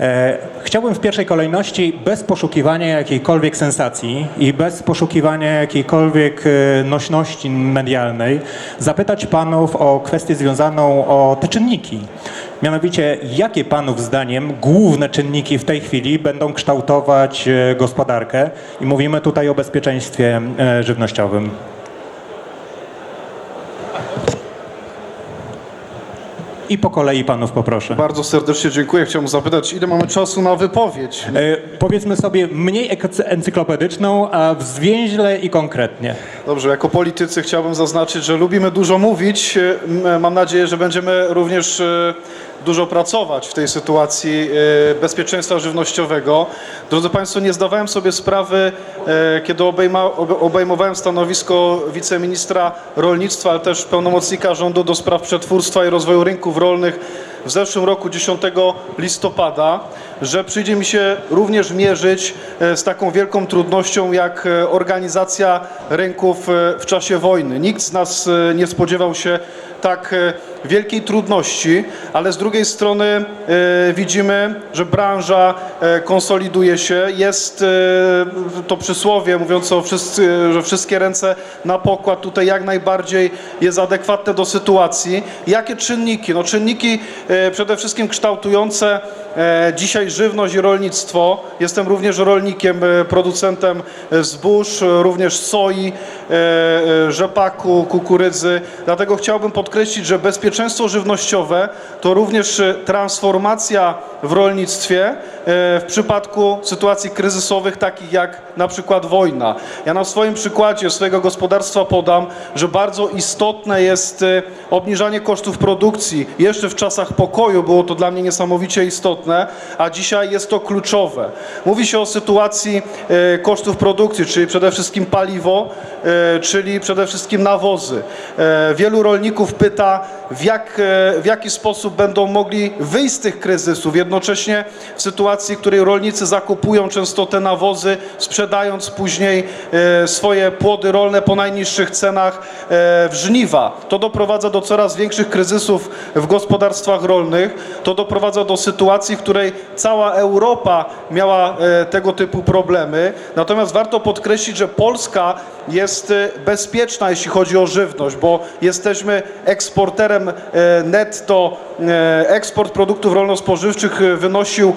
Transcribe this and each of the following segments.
E, Chciałbym w pierwszej kolejności, bez poszukiwania jakiejkolwiek sensacji i bez poszukiwania jakiejkolwiek e, nośności medialnej, zapytać panów o kwestię związaną o te czynniki. Mianowicie, jakie panów zdaniem główne czynniki w tej chwili będą kształtować e, gospodarkę? I mówimy tutaj o bezpieczeństwie żywnościowym. I po kolei panów poproszę. Bardzo serdecznie dziękuję. Chciałbym zapytać, ile mamy czasu na wypowiedź? E, powiedzmy sobie mniej ek- encyklopedyczną, a zwięźle i konkretnie. Dobrze, jako politycy chciałbym zaznaczyć, że lubimy dużo mówić. E, m- Mam nadzieję, że będziemy również e, dużo pracować w tej sytuacji e, bezpieczeństwa żywnościowego. Drodzy Państwo, nie zdawałem sobie sprawy, e, kiedy obejma, obe- obejmowałem stanowisko wiceministra rolnictwa, ale też pełnomocnika rządu do spraw przetwórstwa i rozwoju rynków rolnych w zeszłym roku 10 listopada, że przyjdzie mi się również mierzyć e, z taką wielką trudnością jak organizacja rynków w czasie wojny. Nikt z nas nie spodziewał się tak e, wielkiej trudności, ale z drugiej strony e, widzimy, że branża e, konsoliduje się. Jest to przysłowie mówiące o wszyscy, że wszystkie ręce na pokład tutaj jak najbardziej jest adekwatne do sytuacji. Jakie czynniki? No czynniki przede wszystkim kształtujące dzisiaj żywność i rolnictwo. Jestem również rolnikiem, producentem zbóż, również soi, rzepaku, kukurydzy. Dlatego chciałbym podkreślić, że bezpieczeństwo żywnościowe to również e, transformacja w rolnictwie e, w przypadku sytuacji kryzysowych, takich jak na przykład wojna. Ja na swoim przykładzie swojego gospodarstwa podam, że bardzo istotne jest e, obniżanie kosztów produkcji. Jeszcze w czasach pokoju było to dla mnie niesamowicie istotne, a dzisiaj jest to kluczowe. Mówi się o sytuacji kosztów produkcji, czyli przede wszystkim paliwo, czyli przede wszystkim nawozy. Wielu rolników pyta, w, jak, e, w jaki sposób będą mogli wyjść z tych kryzysów, jednocześnie w sytuacji, w której rolnicy zakupują często te nawozy, sprzedając później e, swoje płody rolne po najniższych cenach e, w żniwa. To doprowadza do coraz większych kryzysów w gospodarstwach rolnych. To doprowadza do sytuacji, w której cała Europa miała tego typu problemy. Natomiast warto podkreślić, że Polska jest bezpieczna, jeśli chodzi o żywność, bo jesteśmy eksporterem e, netto. E, Eksport produktów rolno-spożywczych e, wynosił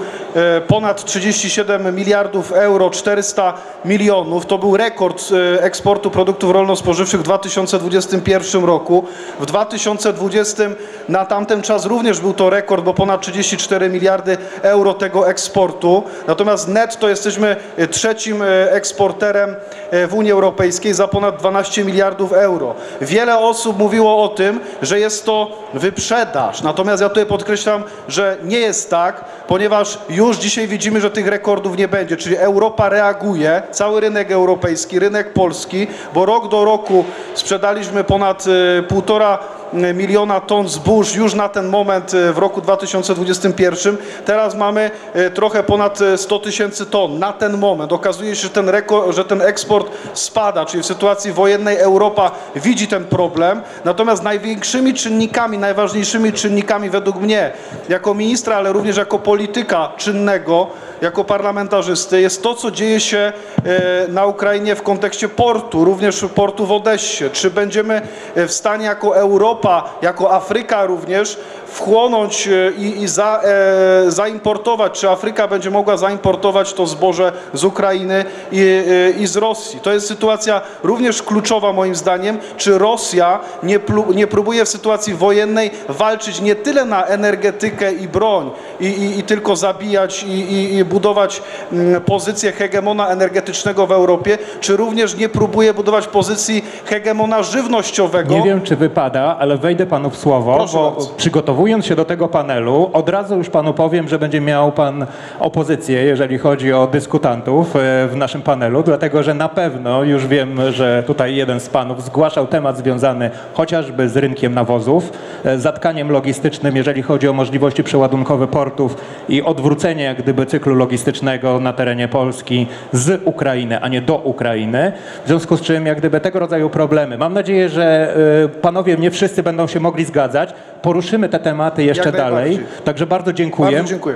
ponad 37 miliardów euro, 400 milionów. To był rekord eksportu produktów rolno-spożywczych w 2021 roku. W 2020 na tamten czas również był to rekord, bo ponad 34 miliardy euro tego eksportu. Natomiast netto jesteśmy e, trzecim e, eksporterem e, w Unii Europejskiej za ponad 12 miliardów euro. Wiele osób mówiło o tym, że jest to wyprzedaż. Natomiast ja tutaj podkreślam, że nie jest tak, ponieważ już dzisiaj widzimy, że tych rekordów nie będzie. Czyli Europa reaguje, cały rynek europejski, rynek polski, bo rok do roku sprzedaliśmy ponad półtora miliona ton zbóż już na ten moment e, w roku 2021. Teraz mamy e, trochę ponad e, 100 tysięcy ton na ten moment. Okazuje się, że ten, reko- że ten eksport spada, czyli w sytuacji wojennej Europa widzi ten problem. Natomiast największymi czynnikami, najważniejszymi czynnikami według mnie, jako ministra, ale również jako polityka czynnego, jako parlamentarzysty, jest to, co dzieje się e, na Ukrainie w kontekście portu, również portu w Odessie. Czy będziemy e, w stanie jako Europa, jako Afryka również wchłonąć e, i, i za, e, zaimportować, czy Afryka będzie mogła zaimportować to zboże z Ukrainy i, e, i z Rosji. To jest sytuacja również kluczowa moim zdaniem, czy Rosja nie, nie próbuje w sytuacji wojennej walczyć nie tyle na energetykę i broń i, i, i tylko zabijać i, i, i budować mm, pozycję hegemona energetycznego w Europie, czy również nie próbuje budować pozycji hegemona żywnościowego. Nie wiem, czy wypada, ale wejdę panu w słowo, Proszę bo bardzo. przygotowując się do tego panelu, od razu już panu powiem, że będzie miał pan opozycję, jeżeli chodzi o dyskutantów e, w naszym panelu, dlatego że na pewno już wiem, że tutaj jeden z panów zgłaszał temat związany chociażby z rynkiem nawozów, e, zatkaniem logistycznym, jeżeli chodzi o możliwości przeładunkowe portów i odwrócenie jak gdyby cyklu logistycznego na terenie Polski z Ukrainy, a nie do Ukrainy. W związku z czym jak gdyby tego rodzaju problemy. Mam nadzieję, że e, panowie nie wszyscy będą się mogli zgadzać. Poruszymy te tematy jeszcze dalej. Także bardzo dziękuję. Bardzo dziękuję.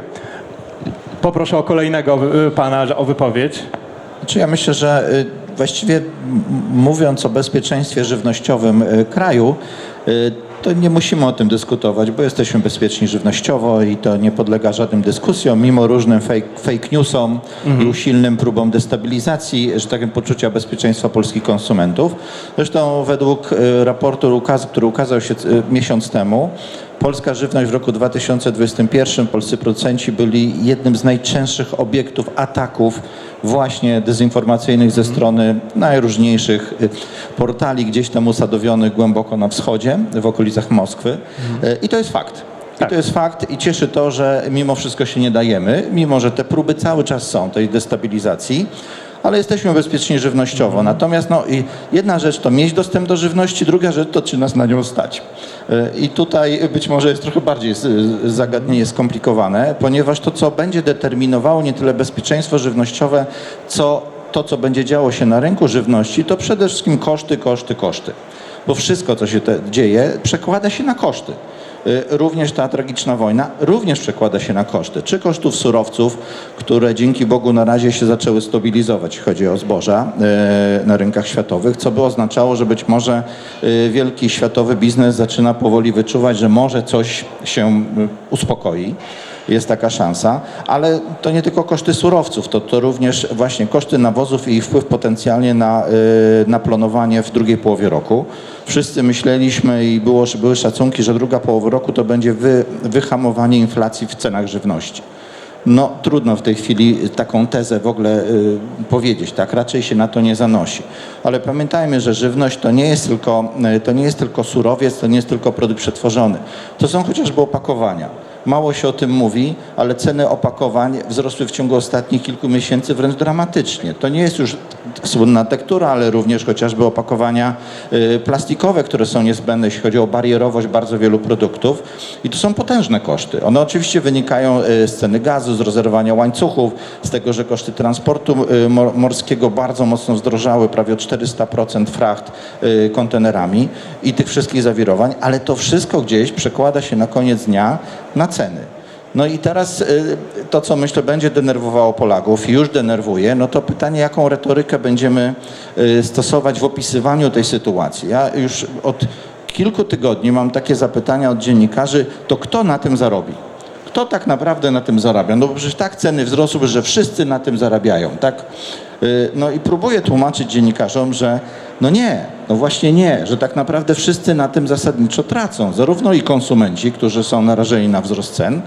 Poproszę o kolejnego y, pana o wypowiedź. Znaczy ja myślę, że y, właściwie mówiąc o bezpieczeństwie żywnościowym y, kraju, to nie musimy o tym dyskutować, bo jesteśmy bezpieczni żywnościowo i to nie podlega żadnym dyskusjom, mimo różnym fake, fake newsom i usilnym próbom destabilizacji, że tak powiem, poczucia bezpieczeństwa polskich konsumentów. Zresztą według y, raportu, który ukazał się y, miesiąc temu, Polska żywność w roku 2021, polscy producenci byli jednym z najczęstszych obiektów ataków właśnie dezinformacyjnych ze strony najróżniejszych y, portali gdzieś tam usadowionych głęboko na wschodzie, w okolicach Moskwy. Y, I to jest fakt. I Tak. to jest fakt i cieszy to, że mimo wszystko się nie dajemy, mimo że te próby cały czas są tej destabilizacji, ale jesteśmy bezpieczni żywnościowo. Natomiast no, i jedna rzecz to mieć dostęp do żywności, druga rzecz to czy nas na nią stać. Y, I tutaj być może jest trochę bardziej zagadnienie skomplikowane, ponieważ to, co będzie determinowało nie tyle bezpieczeństwo żywnościowe, co to, co będzie działo się na rynku żywności, to przede wszystkim koszty, koszty, koszty. Bo wszystko, co się dzieje, przekłada się na koszty. Y, Również ta tragiczna wojna również przekłada się na koszty. Czy kosztów surowców, które dzięki Bogu na razie się zaczęły stabilizować, chodzi o zboża y, na rynkach światowych, co by oznaczało, że być może y, wielki światowy biznes zaczyna powoli wyczuwać, że może coś się uspokoi. Jest taka szansa, ale to nie tylko koszty surowców, to, to również właśnie koszty nawozów i ich wpływ potencjalnie na, y, na planowanie w drugiej połowie roku. Wszyscy myśleliśmy i było, że były szacunki, że druga połowa roku to będzie wy, wyhamowanie inflacji w cenach żywności. No trudno w tej chwili taką tezę w ogóle y, powiedzieć, tak? Raczej się na to nie zanosi. Ale pamiętajmy, że żywność to nie jest tylko, y, to nie jest tylko surowiec, to nie jest tylko produkt przetworzony. To są chociażby opakowania. Mało się o tym mówi, ale ceny opakowań wzrosły w ciągu ostatnich kilku miesięcy wręcz dramatycznie. To nie jest już słynna tektura, ale również chociażby opakowania y, plastikowe, które są niezbędne, jeśli chodzi o barierowość bardzo wielu produktów. I to są potężne koszty. One oczywiście wynikają y, z ceny gazu, z rozerwania łańcuchów, z tego, że koszty transportu y, mor- morskiego bardzo mocno zdrożały, prawie o 400% fracht kontenerami i tych wszystkich zawirowań, ale to wszystko gdzieś przekłada się na koniec dnia na ceny. No i teraz y, to, co myślę będzie denerwowało Polaków już denerwuje, no to pytanie, jaką retorykę będziemy y, stosować w opisywaniu tej sytuacji. Ja już od kilku tygodni mam takie zapytania od dziennikarzy, to kto na tym zarobi? Kto tak naprawdę na tym zarabia? No bo przecież tak ceny wzrosły, że wszyscy na tym zarabiają, tak? Y, No i próbuję tłumaczyć dziennikarzom, że no nie, no właśnie nie, że tak naprawdę wszyscy na tym zasadniczo tracą. Zarówno i konsumenci, którzy są narażeni na wzrost cen,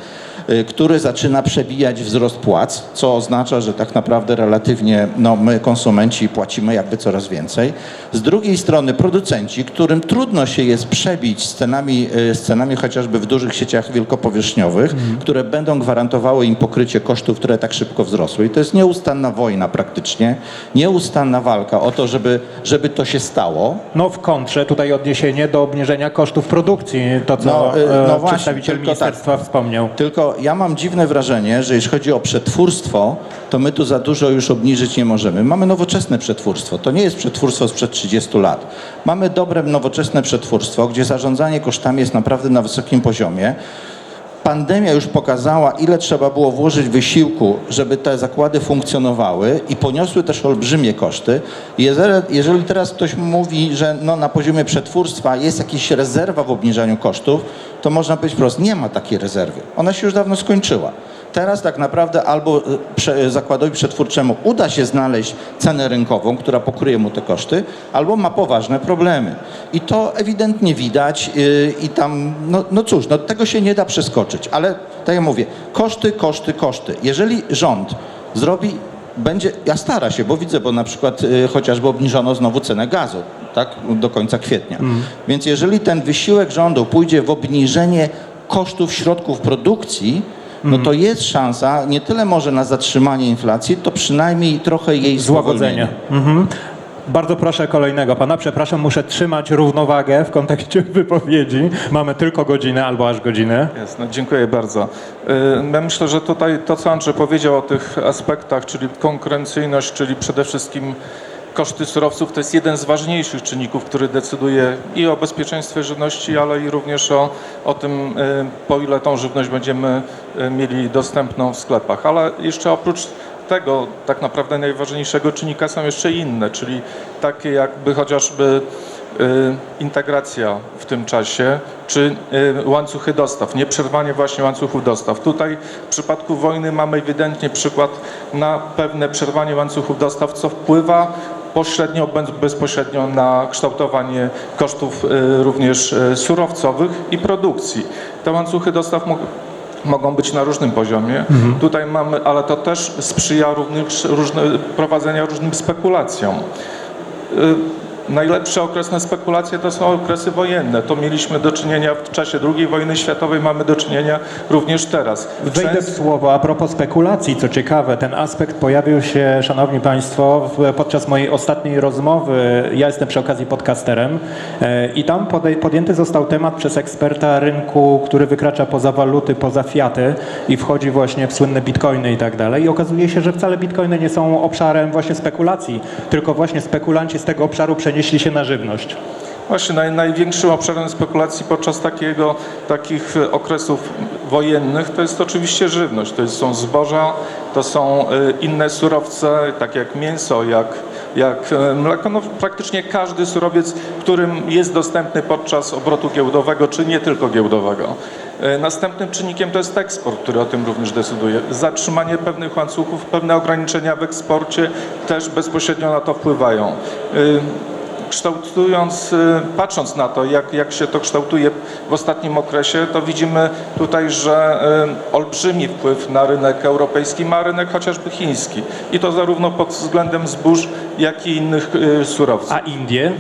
który zaczyna przebijać wzrost płac, co oznacza, że tak naprawdę relatywnie no, my konsumenci płacimy jakby coraz więcej. Z drugiej strony producenci, którym trudno się jest przebić z cenami, y, z cenami chociażby w dużych sieciach wielkopowierzchniowych, które będą gwarantowały im pokrycie kosztów, które tak szybko wzrosły. I to jest nieustanna wojna praktycznie, nieustanna walka o to, żeby, żeby to się stało. No w kontrze tutaj odniesienie do obniżenia kosztów produkcji, to co No, y, e, no właśnie, przedstawiciel tylko ministerstwa wspomniał. Tylko ja mam dziwne wrażenie, że jeśli chodzi o przetwórstwo, to my tu za dużo już obniżyć nie możemy. Mamy nowoczesne przetwórstwo. To nie jest przetwórstwo sprzed 30 lat. Mamy dobre, nowoczesne przetwórstwo, gdzie zarządzanie kosztami jest naprawdę na wysokim poziomie. Pandemia już pokazała, ile trzeba było włożyć wysiłku, żeby te zakłady funkcjonowały i poniosły też olbrzymie koszty. Jeżeli, teraz ktoś mówi, że no na poziomie przetwórstwa jest jakaś rezerwa w obniżaniu kosztów, to można być wprost, nie ma takiej rezerwy. Ona się już dawno skończyła. Teraz tak naprawdę albo y, prze, zakładowi przetwórczemu uda się znaleźć cenę rynkową, która pokryje mu te koszty, albo ma poważne problemy. I to ewidentnie widać yy, i tam, no, no cóż, no tego się nie da przeskoczyć, ale tak jak mówię, koszty, koszty, koszty. Jeżeli rząd zrobi, będzie, ja stara się, bo widzę, bo na przykład y, chociażby obniżono znowu cenę gazu, tak, do końca kwietnia. Więc jeżeli ten wysiłek rządu pójdzie w obniżenie kosztów środków produkcji, no to jest szansa nie tyle może na zatrzymanie inflacji, to przynajmniej trochę jej Złagodzenie. Mhm. Bardzo proszę kolejnego pana. Przepraszam, muszę trzymać równowagę w kontekście wypowiedzi. Mamy tylko godzinę albo aż godzinę. Jasne, dziękuję bardzo. Y, Ja myślę, że tutaj to, co Andrzej powiedział o tych aspektach, czyli konkurencyjność, czyli przede wszystkim koszty surowców to jest jeden z ważniejszych czynników, który decyduje i o bezpieczeństwie żywności, ale i również o, o tym, e, po ile tą żywność będziemy e, mieli dostępną w sklepach. Ale jeszcze oprócz tego tak naprawdę najważniejszego czynnika są jeszcze inne, czyli takie jakby chociażby y, integracja w tym czasie, czy y, łańcuchy dostaw, nieprzerwanie właśnie łańcuchów dostaw. Tutaj w przypadku wojny mamy ewidentnie przykład na pewne przerwanie łańcuchów dostaw, co wpływa pośrednio bądź bezpośrednio na kształtowanie kosztów y, również y, surowcowych i produkcji. Te łańcuchy dostaw mogą być na różnym poziomie. Tutaj mamy, ale to też sprzyja również różne, prowadzenia różnym spekulacjom. Y, Najlepsze okres na spekulacje to są okresy wojenne. To mieliśmy do czynienia w czasie II wojny światowej, mamy do czynienia również teraz. Wejdę w Często- słowo a propos spekulacji, co ciekawe, ten aspekt pojawił się, szanowni państwo, w, podczas mojej ostatniej rozmowy. Ja jestem przy okazji podcasterem e, i tam podjęty został temat przez eksperta rynku, który wykracza poza waluty, poza fiaty i wchodzi właśnie w słynne bitcoiny i tak dalej. I okazuje się, że wcale bitcoiny nie są obszarem właśnie spekulacji, tylko właśnie spekulanci z tego obszaru przenieśli się na żywność. Właśnie naj, największym obszarem spekulacji podczas takiego, takich e, okresów wojennych to jest oczywiście żywność. To są zboża, to są e, inne surowce, takie jak mięso, jak, jak e, mleko. No, praktycznie każdy surowiec, którym jest dostępny podczas obrotu giełdowego, czy nie tylko giełdowego. Następnym czynnikiem to jest eksport, który o tym również decyduje. Zatrzymanie pewnych łańcuchów, pewne ograniczenia w eksporcie też bezpośrednio na to wpływają. Kształtując, y, patrząc na to, jak, jak się to kształtuje w ostatnim okresie, to widzimy tutaj, że y, olbrzymi wpływ na rynek europejski ma rynek chociażby chiński. I to zarówno pod względem zbóż, jak i innych y, surowców. A Indie?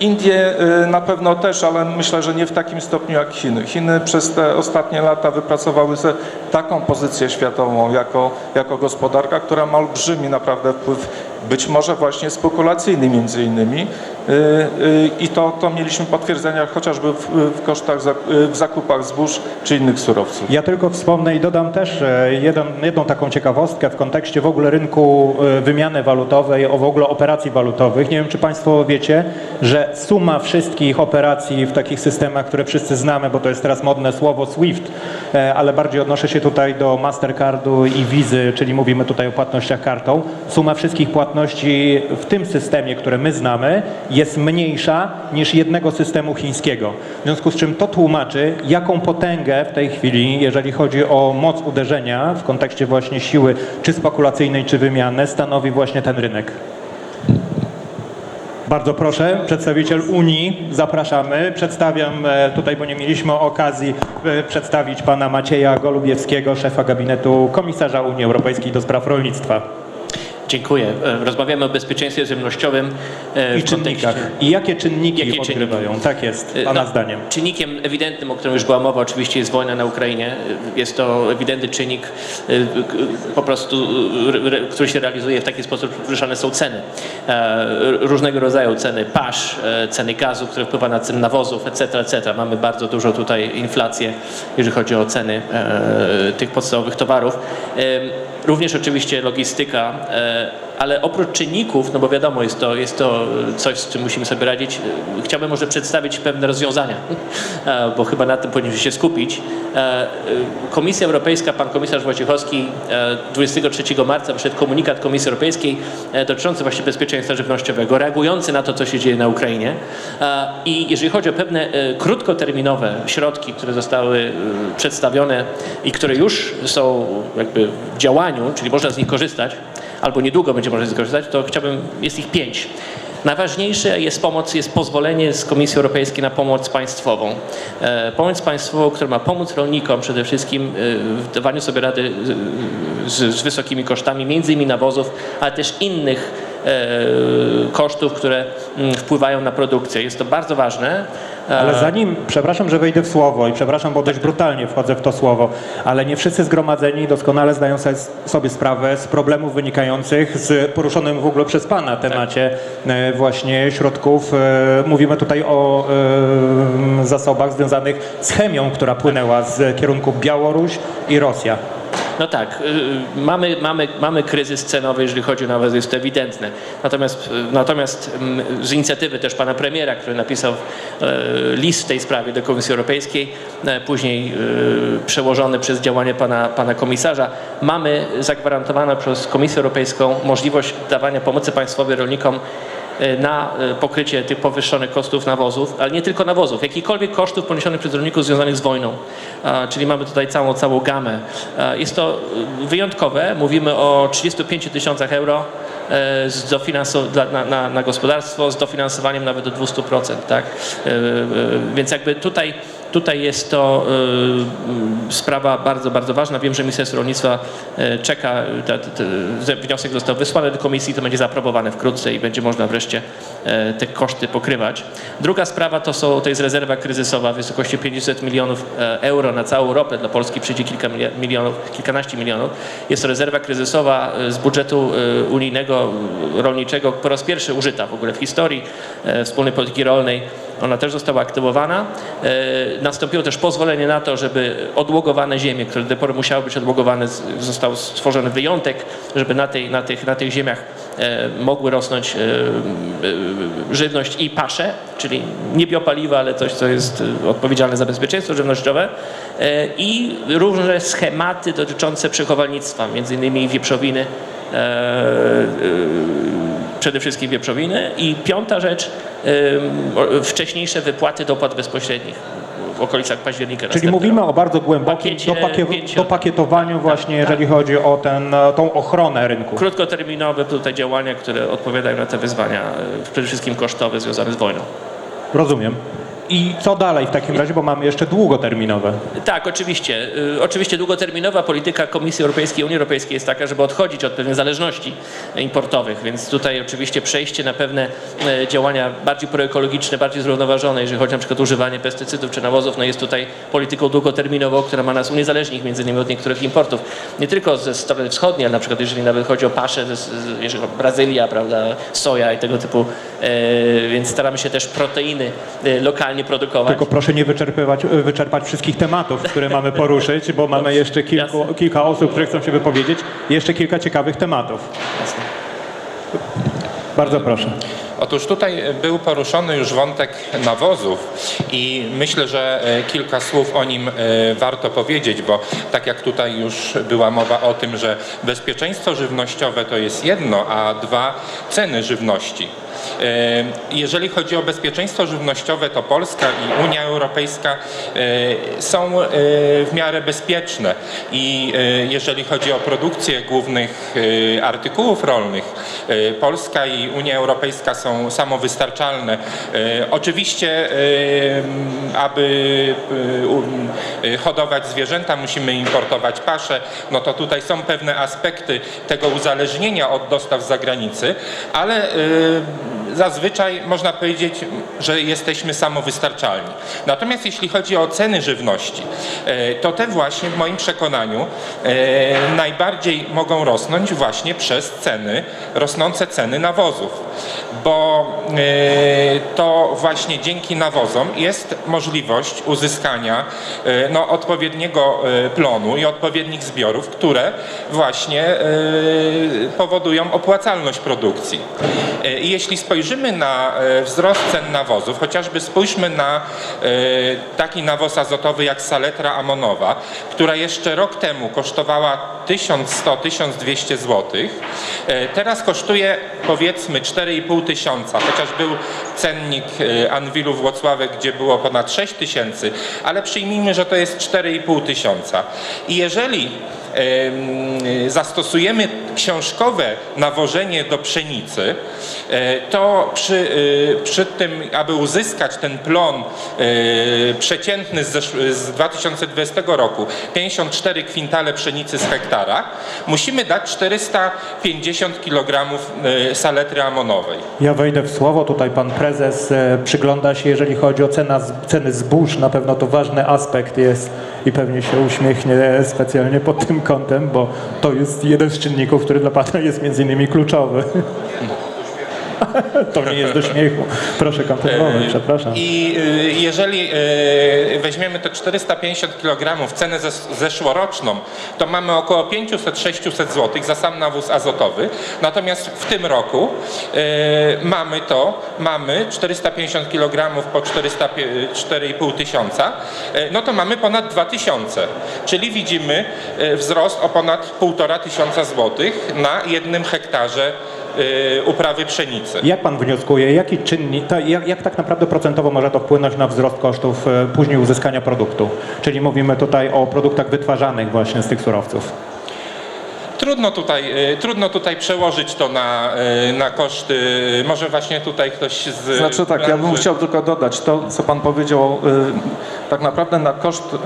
Indie na pewno też, ale myślę, że nie w takim stopniu jak Chiny. Chiny przez te ostatnie lata wypracowały sobie taką pozycję światową jako, jako gospodarka, która ma olbrzymi naprawdę wpływ, być może właśnie spekulacyjny między innymi. Y, y, I to, to mieliśmy potwierdzenia chociażby w, w kosztach, y, w zakupach zbóż czy innych surowców. Ja tylko wspomnę i dodam też jedną taką ciekawostkę w kontekście w ogóle rynku e, wymiany walutowej, o w ogóle operacji walutowych. Nie wiem, czy Państwo wiecie, że suma wszystkich operacji w takich systemach, które wszyscy znamy, bo to jest teraz modne słowo SWIFT, e, ale bardziej odnoszę się tutaj do Mastercardu i Wizy, czyli mówimy tutaj o płatnościach kartą. Suma wszystkich płatności w tym systemie, które my znamy, jest mniejsza niż jednego systemu chińskiego. W związku z czym to tłumaczy, jaką potęgę w tej chwili, jeżeli chodzi o moc uderzenia w kontekście właśnie siły czy spekulacyjnej, czy wymiany, stanowi właśnie ten rynek. Bardzo proszę, przedstawiciel Unii, zapraszamy. Przedstawiam e, tutaj, bo nie mieliśmy okazji e, przedstawić pana Macieja Golubiewskiego, szefa gabinetu komisarza Unii Europejskiej do spraw rolnictwa Dziękuję. E, Rozmawiamy o bezpieczeństwie żywnościowym e, i czynnikach. I jakie czynniki Jakie czynniki? odgrywają? Tak jest, E, pana no, zdaniem. Czynnikiem ewidentnym, o którym już była mowa, oczywiście jest wojna na Ukrainie. Jest to ewidentny czynnik, po prostu, który się realizuje w taki sposób, że poruszane są ceny. Różnego rodzaju ceny pasz, ceny gazu, które wpływa na ceny nawozów, etc., etc. Mamy bardzo dużo tutaj inflację, jeżeli chodzi o ceny tych podstawowych towarów. Również oczywiście logistyka, ale oprócz czynników, no bo wiadomo, jest to, jest to coś, z czym musimy sobie radzić, e, chciałbym może przedstawić pewne rozwiązania, e, bo chyba na tym powinniśmy się skupić. E, e, Komisja Europejska, pan komisarz Wojciechowski e, 23 marca wyszedł komunikat Komisji Europejskiej e, dotyczący właśnie bezpieczeństwa żywnościowego, reagujący na to, co się dzieje na Ukrainie. E, I jeżeli chodzi o pewne e, krótkoterminowe środki, które zostały e, przedstawione i które już są jakby w działaniu, czyli można z nich korzystać, albo niedługo będzie można z nich korzystać, to chciałbym, jest ich pięć. Najważniejsze jest pomoc, jest pozwolenie z Komisji Europejskiej na pomoc państwową. E, pomoc państwową, która ma pomóc rolnikom przede wszystkim e, w dawaniu sobie rady z, z wysokimi kosztami, między innymi nawozów, ale też innych kosztów, które mm, wpływają na produkcję. Jest to bardzo ważne. E, Ale zanim, przepraszam, że wejdę w słowo i przepraszam, bo dość brutalnie wchodzę w to słowo, ale nie wszyscy zgromadzeni doskonale zdają sobie- sprawę z problemów wynikających z poruszonym w ogóle przez Pana temacie e, właśnie środków. e, Mówimy tutaj o e, zasobach związanych z chemią, która płynęła z kierunków Białoruś i Rosja. No tak, y, mamy, mamy, mamy kryzys cenowy, jeżeli chodzi o nawóz, jest to ewidentne. Natomiast, y, natomiast mm, z inicjatywy też pana premiera, który napisał e, list w tej sprawie do Komisji Europejskiej, e, później y, przełożony przez działanie pana, pana komisarza, mamy zagwarantowaną przez Komisję Europejską możliwość dawania pomocy państwowej rolnikom na e, pokrycie tych powyższonych kosztów nawozów, ale nie tylko nawozów, jakichkolwiek kosztów poniesionych przez rolników związanych z wojną. Czyli mamy tutaj całą, całą gamę. Jest to e, wyjątkowe. Mówimy o 35 tysiącach euro e, z dla, na, na, na gospodarstwo z dofinansowaniem nawet do 200%. Tak? E, e, Więc jakby tutaj Tutaj jest to y, sprawa bardzo, bardzo ważna. Wiem, że Ministerstwo Rolnictwa y, czeka, te, te, te, wniosek został wysłany do komisji, to będzie zaaprobowane wkrótce i będzie można wreszcie y, te koszty pokrywać. Druga sprawa to, są, to jest rezerwa kryzysowa w wysokości 500 milionów e, euro na całą Europę. Dla Polski przyjdzie kilka milionów, kilkanaście milionów. Jest to rezerwa kryzysowa y, z budżetu y, unijnego y, rolniczego po raz pierwszy użyta w ogóle w historii e, wspólnej polityki rolnej. Ona też została aktywowana. E, Nastąpiło też pozwolenie na to, żeby odłogowane ziemie, które do tej pory musiały być odłogowane, został stworzony wyjątek, żeby na, tej, na, tych, na tych ziemiach e, mogły rosnąć e, żywność i pasze, czyli nie biopaliwa, ale coś, co jest odpowiedzialne za bezpieczeństwo żywnościowe i różne schematy dotyczące przechowalnictwa, między innymi wieprzowiny, przede wszystkim wieprzowiny. I piąta rzecz, wcześniejsze wypłaty dopłat bezpośrednich w okolicach października. Czyli mówimy o bardzo głębokim Pakiecie dopakie, dopakietowaniu właśnie, jeżeli chodzi o ten, e, tą ochronę rynku. Krótkoterminowe tutaj działania, które odpowiadają na te wyzwania, y, przede wszystkim kosztowe związane z wojną. Rozumiem. I co dalej w takim razie, bo mamy jeszcze długoterminowe. Tak, oczywiście. Y, Oczywiście długoterminowa polityka Komisji Europejskiej, Unii Europejskiej jest taka, żeby odchodzić od pewnych zależności importowych, więc tutaj oczywiście przejście na pewne e, działania bardziej proekologiczne, bardziej zrównoważone, jeżeli chodzi na przykład o używanie pestycydów czy nawozów, no jest tutaj polityką długoterminową, która ma nas uniezależnić między innymi od niektórych importów. Nie tylko ze strony wschodniej, ale na przykład jeżeli nawet chodzi o pasze, z- z- jeżeli Brazylia, prawda, soja i tego typu, e, więc staramy się też proteiny lokalnie produkować. Tylko proszę nie wyczerpywać, wyczerpać wszystkich tematów, które mamy poruszyć, bo mamy jeszcze kilku, kilka osób, które chcą się wypowiedzieć. Jeszcze kilka ciekawych tematów. Jasne. Bardzo proszę. Otóż tutaj był poruszony już wątek nawozów i myślę, że e, kilka słów o nim e, warto powiedzieć, bo tak jak tutaj już była mowa o tym, że bezpieczeństwo żywnościowe to jest jedno, a dwa ceny żywności. Jeżeli chodzi o bezpieczeństwo żywnościowe, to Polska i Unia Europejska e, są e, w miarę bezpieczne i e, jeżeli chodzi o produkcję głównych artykułów rolnych, Polska i Unia Europejska są samowystarczalne. Oczywiście, aby u- e, hodować zwierzęta, musimy importować pasze, no to tutaj są pewne aspekty tego uzależnienia od dostaw z zagranicy, ale zazwyczaj można powiedzieć, że jesteśmy samowystarczalni. Natomiast jeśli chodzi o ceny żywności, e, to te właśnie w moim przekonaniu e, najbardziej mogą rosnąć właśnie przez ceny, rosnące ceny nawozów, bo e, to właśnie dzięki nawozom jest możliwość uzyskania no, odpowiedniego plonu i odpowiednich zbiorów, które właśnie powodują opłacalność produkcji. I jeśli spojrzymy na e, wzrost cen nawozów, chociażby spójrzmy na e, taki nawóz azotowy jak saletra amonowa, która jeszcze rok temu kosztowała 1100-1200 zł, e, teraz kosztuje powiedzmy 4,5 tysiąca, chociaż był cennik Anwilu Włocławek, gdzie było ponad 6 tysięcy, ale przyjmijmy, że to jest 4,5 tysiąca. I jeżeli em, zastosujemy książkowe nawożenie do pszenicy, e, to przy, e, przy tym, aby uzyskać ten plon e, przeciętny z, zesz- z 2020 roku, 54 kwintale pszenicy z hektara, musimy dać 450 kg saletry amonowej. Ja wejdę w słowo. Tutaj pan prezes przygląda się, jeżeli chodzi o cena, ceny zbóż. Na pewno to ważny aspekt jest i pewnie się uśmiechnie specjalnie pod tym kątem, bo to jest jeden z czynników, który dla pana jest między innymi kluczowy. To nie jest do śmiechu. Proszę kontynuować, przepraszam. I y, jeżeli y, weźmiemy te 450 kg cenę zes- zeszłoroczną, to mamy około 500-600 zł za sam nawóz azotowy. Natomiast w tym roku y, mamy to, mamy 450 kg po 400, pie- 4,5 tysiąca, y, no to mamy ponad 2000. Czyli widzimy y, wzrost o ponad 1,5 tysiąca złotych na jednym hektarze y, uprawy pszenicy. Jak pan wnioskuje, jaki czynnik, to jak, jak tak naprawdę procentowo może to wpłynąć na wzrost kosztów e, później uzyskania produktu? Czyli mówimy tutaj o produktach wytwarzanych właśnie z tych surowców. Trudno tutaj, y, trudno tutaj przełożyć to na, y, na koszty. Może właśnie tutaj ktoś z. Znaczy tak, ja bym chciał tylko dodać to, co Pan powiedział. y, Tak naprawdę na koszt y,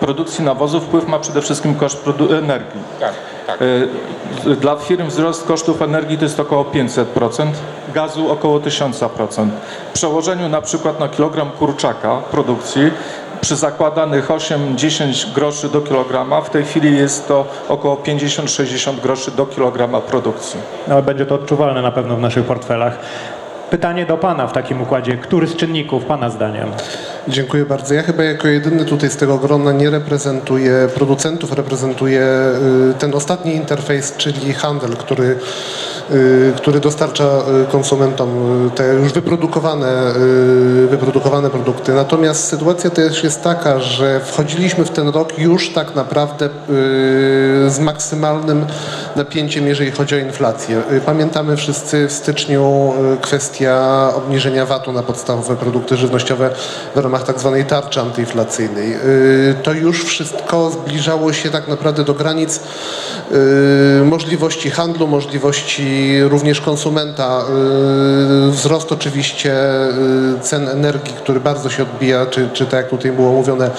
produkcji nawozu wpływ ma przede wszystkim koszt energii. Tak, tak. Y, Dla firm wzrost kosztów energii to jest około 500%, gazu około 1000%. W przełożeniu na przykład na kilogram kurczaka produkcji przy zakładanych 8-10 groszy do kilograma w tej chwili jest to około 50-60 groszy do kilograma produkcji. No, będzie to odczuwalne na pewno w naszych portfelach. Pytanie do pana w takim układzie. Który z czynników pana zdaniem? Dziękuję bardzo. Ja chyba jako jedyny tutaj z tego grona nie reprezentuję producentów, reprezentuję y, ten ostatni interfejs, czyli handel, który, y, który dostarcza y, konsumentom te już wyprodukowane, wyprodukowane produkty. Natomiast sytuacja też jest taka, że wchodziliśmy w ten rok już tak naprawdę z maksymalnym napięciem, jeżeli chodzi o inflację. Y, Pamiętamy wszyscy w styczniu y, kwestia obniżenia VAT-u na podstawowe produkty żywnościowe w ramach tak zwanej tarczy antyinflacyjnej. Y, To już wszystko zbliżało się tak naprawdę do granic możliwości handlu, możliwości również konsumenta. Wzrost oczywiście cen energii, który bardzo się odbija, czy, czy tak jak tutaj było mówione,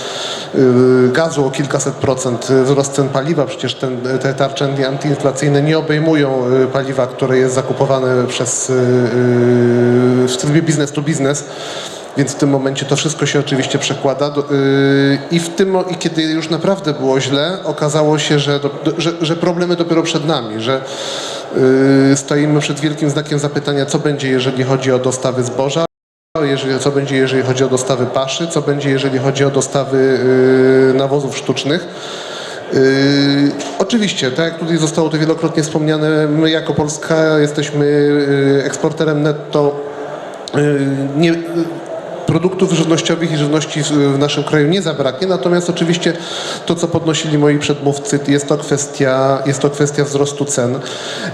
gazu o kilkaset procent, wzrost cen paliwa, przecież ten, te tarcze anty- antyinflacyjne nie obejmują y, paliwa, które jest zakupowane przez, y, y, w trybie biznes to biznes. Więc w tym momencie to wszystko się oczywiście przekłada. I w tym, i kiedy już naprawdę było źle, okazało się, że, do, że, że problemy dopiero przed nami, że stoimy przed wielkim znakiem zapytania, co będzie, jeżeli chodzi o dostawy zboża. Jeżeli, co będzie, jeżeli chodzi o dostawy paszy, co będzie, jeżeli chodzi o dostawy nawozów sztucznych. Yy, oczywiście, tak jak tutaj zostało to wielokrotnie wspomniane, my jako Polska jesteśmy yy, eksporterem netto. Yy, nie, produktów żywnościowych i żywności w, naszym kraju nie zabraknie, natomiast oczywiście to, co podnosili moi przedmówcy, jest to kwestia, jest to kwestia wzrostu cen.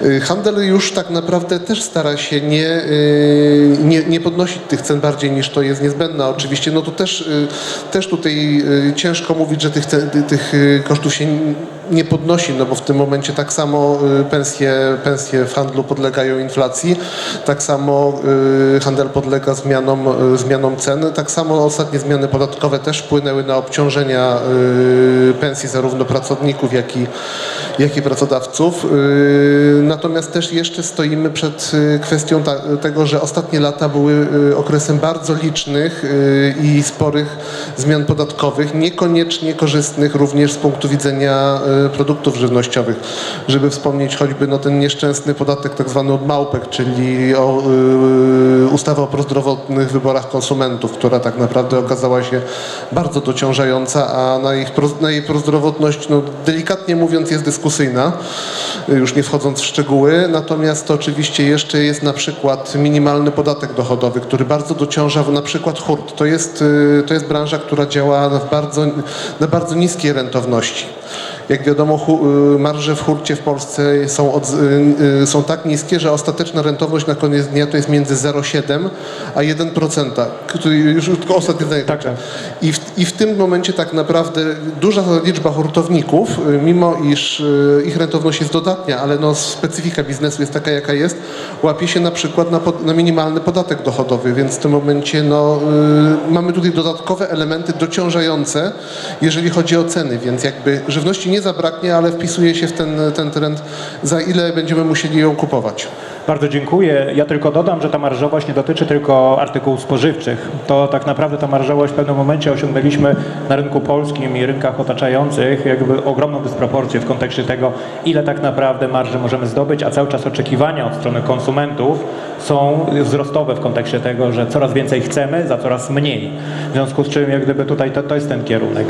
Y, Handel już tak naprawdę też stara się nie, y, nie, nie podnosić tych cen bardziej niż to jest niezbędne. Oczywiście, no to też, y, też tutaj ciężko mówić, że tych, tych kosztów się nie podnosi, no bo w tym momencie tak samo y, pensje, pensje w handlu podlegają inflacji, tak samo y, handel podlega zmianom, y, zmianom cen, tak samo ostatnie zmiany podatkowe też wpłynęły na obciążenia pensji zarówno pracowników, jak i, jak i pracodawców. Natomiast też jeszcze stoimy przed kwestią tego, że ostatnie lata były okresem bardzo licznych i sporych zmian podatkowych, niekoniecznie korzystnych również z punktu widzenia produktów żywnościowych. Żeby wspomnieć choćby no, ten nieszczęsny podatek tak zwany od małpek, czyli o, y, ustawa o prozdrowotnych wyborach konsumentów, która tak naprawdę okazała się bardzo dociążająca, a na, ich, na jej prozdrowotność, no, delikatnie mówiąc, jest dyskusyjna, już nie wchodząc w szczegóły. Natomiast to oczywiście jeszcze jest na przykład minimalny podatek dochodowy, który bardzo dociąża na przykład hurt. To jest, y, to jest branża, która działa w bardzo, na bardzo niskiej rentowności. Jak wiadomo, y, marże w hurcie w Polsce są, od, y, y, są tak niskie, że ostateczna rentowność na koniec dnia to jest między 0,7 a 1%. Który już tylko ostatnie zdanie Tak, kończę. I w, I w tym momencie tak naprawdę duża liczba hurtowników, mimo iż ich rentowność jest dodatnia, ale no specyfika biznesu jest taka, jaka jest, łapie się na przykład na, pod, na minimalny podatek dochodowy, więc w tym momencie no, mamy tutaj dodatkowe elementy dociążające, jeżeli chodzi o ceny, więc jakby żywności nie zabraknie, ale wpisuje się w ten, ten trend, za ile będziemy musieli ją kupować. Bardzo dziękuję. Ja tylko dodam, że ta marżowość nie dotyczy tylko artykułów spożywczych. To tak naprawdę ta marżowość w pewnym momencie osiągnęliśmy na rynku polskim i rynkach otaczających jakby ogromną dysproporcję w kontekście tego, ile tak naprawdę marży możemy zdobyć, a cały czas oczekiwania od strony konsumentów są wzrostowe w kontekście tego, że coraz więcej chcemy za coraz mniej. W związku z czym jak gdyby tutaj to, to jest ten kierunek.